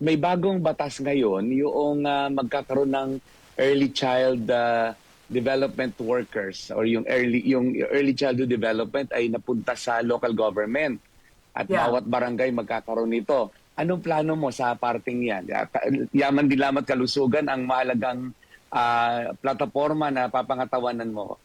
may bagong batas ngayon yung ah, magkakaroon ng early child ah, development workers or yung early yung early childhood development ay napunta sa local government at Yeah. bawat barangay magkakaroon nito. Anong plano mo sa parting yan? Ah, Yaman Dilamat Kalusugan ang mahalagang ah, plataforma na papangatawanan mo.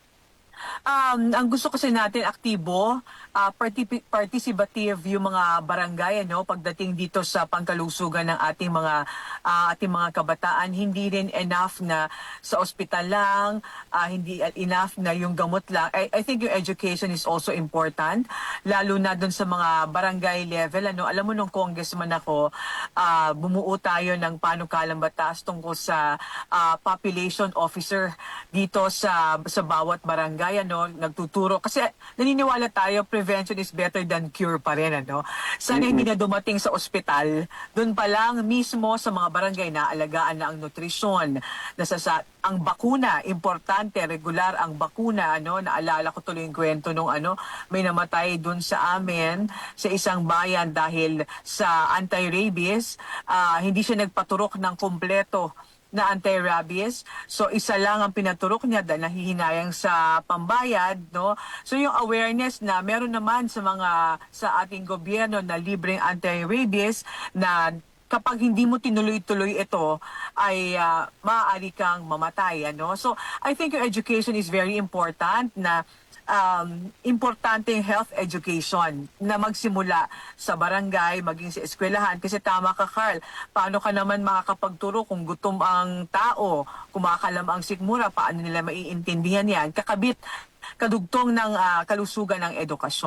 Um, ang gusto kasi natin aktibo, ah, parti- participative yung mga barangay ano pagdating dito sa pangkalusugan ng ating mga ah, ating mga kabataan hindi rin enough na sa ospital lang, ah, hindi enough na yung gamot lang. I, I think yung education is also important lalo na dun sa mga barangay level ano. Alam mo nung congressman ako, ah, bumuo tayo ng panukalang batas tungkol sa ah, population officer dito sa sa bawat barangay ano nagtuturo. Kasi naniniwala tayo prevention is better than cure pa rin ano? Sana hindi na dumating sa ospital. Doon pa lang mismo sa mga barangay na alagaan na ang nutrisyon. Nasasa ang bakuna importante regular ang bakuna ano? Naalala ko tuloy yung kwento nung ano may namatay doon sa amin sa isang bayan dahil sa anti-rabies. Ah, hindi siya nagpaturok ng kompleto na anti-rabies. So isa lang ang pinaturok niya dahil nahihinayang sa pambayad, no? So yung awareness na meron naman sa mga sa ating gobyerno na libreng anti-rabies na kapag hindi mo tinuloy-tuloy ito ay ah, maaari kang mamatay, ano? So I think your education is very important na um, importante yung health education na magsimula sa barangay, maging sa eskwelahan. Kasi tama ka, Carl, paano ka naman makakapagturo kung gutom ang tao, kumakalam ang sikmura, paano nila maiintindihan yan? Kakabit, kadugtong ng ah, kalusugan ng edukasyon.